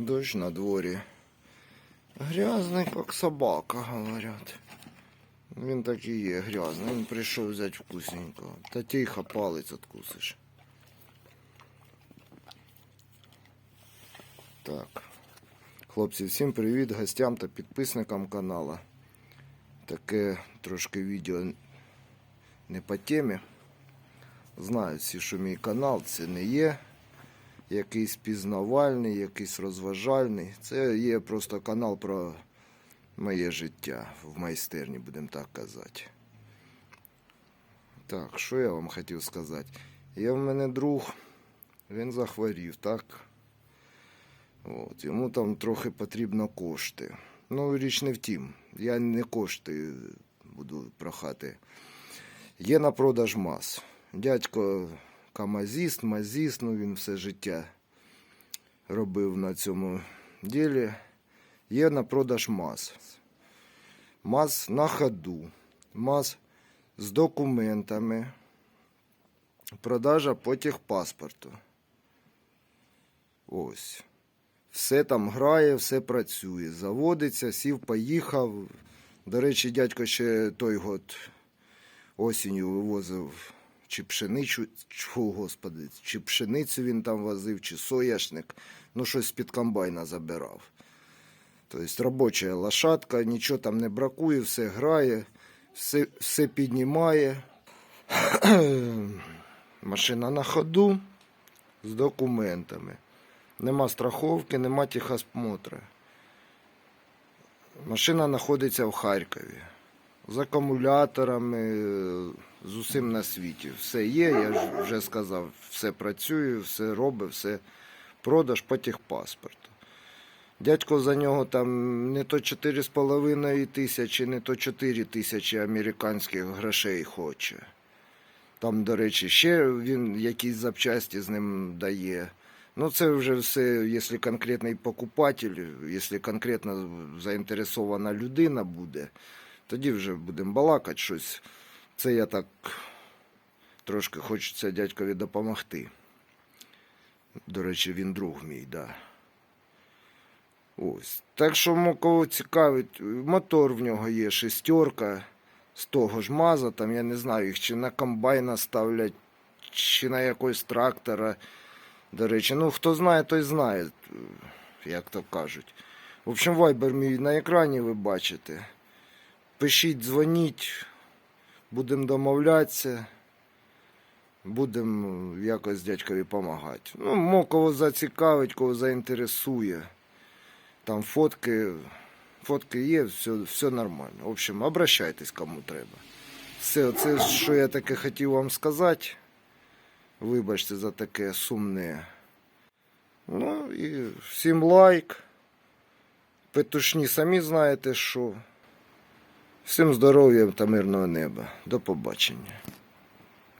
Дощ на дворі. Грязний, як собака, говорять. Він так і є, грязний. Він прийшов взяти вкусненького. Та тихо палець откусиш. Так. Хлопці, всім привіт гостям та підписникам канала. Таке трошки відео не по темі. Знають всі, що мій канал це не є якийсь пізнавальний, якийсь розважальний. Це є просто канал про моє життя в майстерні, будемо так казати. Так, що я вам хотів сказати? Є в мене друг, він захворів, так? От, йому там трохи потрібно кошти. Ну, річ не втім. Я не кошти буду прохати. Є на продаж мас. Дядько камазіст, мазіст, ну він все життя робив на цьому ділі. Є на продаж мас. Мас на ходу. Мас з документами. Продажа по техпаспорту. Ось. Все там грає, все працює. Заводиться, сів, поїхав. До речі, дядько ще той год осінню вивозив чи пшеницю, чу, господи, чи пшеницю він там возив, чи соняшник. Ну, щось з-під комбайна забирав. Тобто робоча лошадка, нічого там не бракує, все грає, все, все піднімає. Машина на ходу з документами. Нема страховки, нема техосмотра. Машина знаходиться в Харкові. З акумуляторами, з усім на світі. Все є, я вже сказав, все працює, все робить, все продаж по техпаспорту. Дядько за нього там не то 4,5 тисячі, не то 4 тисячі американських грошей хоче. Там, до речі, ще він якісь запчасті з ним дає. Ну, це вже все, якщо конкретний покупатель, якщо конкретно заінтересована людина буде, тоді вже будемо балакати щось. Це я так трошки хочеться дядькові допомогти. До речі, він друг мій, да. Ось. Так що мо кого цікавить, мотор в нього є шестерка з того ж маза, там я не знаю, їх чи на комбайна ставлять, чи на якогось трактора. До речі, ну хто знає, той знає, як то кажуть. В общем, вайбер мій на екрані ви бачите. Пишіть, дзвоніть, будемо домовлятися, будемо якось дядькові допомагати. Ну, мо кого зацікавить, кого заінтересує. Там фотки, фотки є, все, все нормально. В общем, обращайтесь кому треба. Все, це що я таке хотів вам сказати. Вибачте за таке сумне. Ну і всім лайк. Петушні самі знаєте що. Всім здоров'я та мирного неба. До побачення.